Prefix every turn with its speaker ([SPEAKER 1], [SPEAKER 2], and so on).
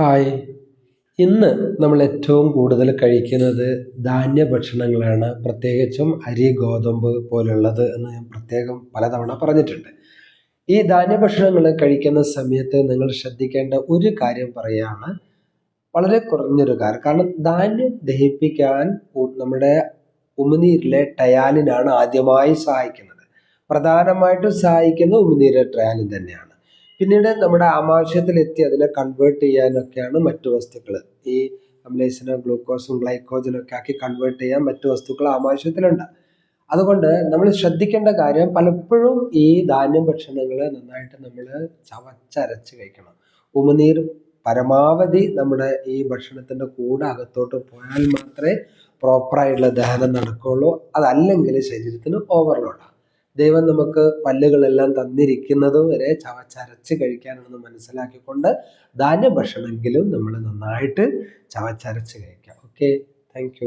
[SPEAKER 1] Hi. ഇന്ന് നമ്മൾ ഏറ്റവും കൂടുതൽ കഴിക്കുന്നത് ധാന്യ ഭക്ഷണങ്ങളാണ്. പ്രത്യേകിച്ചും അരി ഗോതമ്പ് പോലുള്ളത് എന്ന് ഞാൻ പ്രത്യേകം പലതവണ പറഞ്ഞിട്ടുണ്ട്. ഈ ധാന്യ ഭക്ഷണങ്ങൾ കഴിക്കുന്ന സമയത്ത് നിങ്ങൾ ശ്രദ്ധിക്കേണ്ട ഒരു കാര്യം പറയുകയാണ് വളരെ കുറഞ്ഞൊരു കാര്യം. കാരണം ധാന്യം ദഹിപ്പിക്കാൻ നമ്മുടെ ഉമിനീരിലെ ടയാലിനാണ് ആദ്യമായി സഹായിക്കുന്നത്. പ്രധാനമായിട്ടും സഹായിക്കുന്നത് ഉമിനീരിലെ ടയാലിൻ തന്നെയാണ്. പിന്നീട് നമ്മുടെ ആമാശയത്തിലെത്തി അതിനെ കൺവേർട്ട് ചെയ്യാനൊക്കെയാണ് മറ്റു വസ്തുക്കൾ. ഈ അമ്ലേസിനെ ഗ്ലൂക്കോസും ഗ്ലൈക്കോജനും ഒക്കെ ആക്കി കൺവേർട്ട് ചെയ്യാൻ മറ്റു വസ്തുക്കൾ ആമാശയത്തിലുണ്ട്. അതുകൊണ്ട് നമ്മൾ ശ്രദ്ധിക്കേണ്ട കാര്യം പലപ്പോഴും ഈ ധാന്യം ഭക്ഷണങ്ങൾ നന്നായിട്ട് നമ്മൾ ചവച്ചരച്ച് കഴിക്കണം. ഉമിനീർ പരമാവധി നമ്മുടെ ഈ ഭക്ഷണത്തിന്റെ കൂടെ അകത്തോട്ട് പോയാൽ മാത്രമേ പ്രോപ്പറായിട്ടുള്ള ദഹനം നടക്കുകയുള്ളൂ. അതല്ലെങ്കിൽ ശരീരത്തിന് ഓവർലോഡാണ് ദൈവം നമുക്ക് പല്ലുകളെല്ലാം തന്നിരിക്കുന്നത് വരെ ചവച്ചരച്ച് കഴിക്കാനാണെന്ന് മനസ്സിലാക്കിക്കൊണ്ട് ധാന്യ ഭക്ഷണമെങ്കിലും നമ്മൾ നന്നായിട്ട് ചവച്ചരച്ച് കഴിക്കാം. Okay thank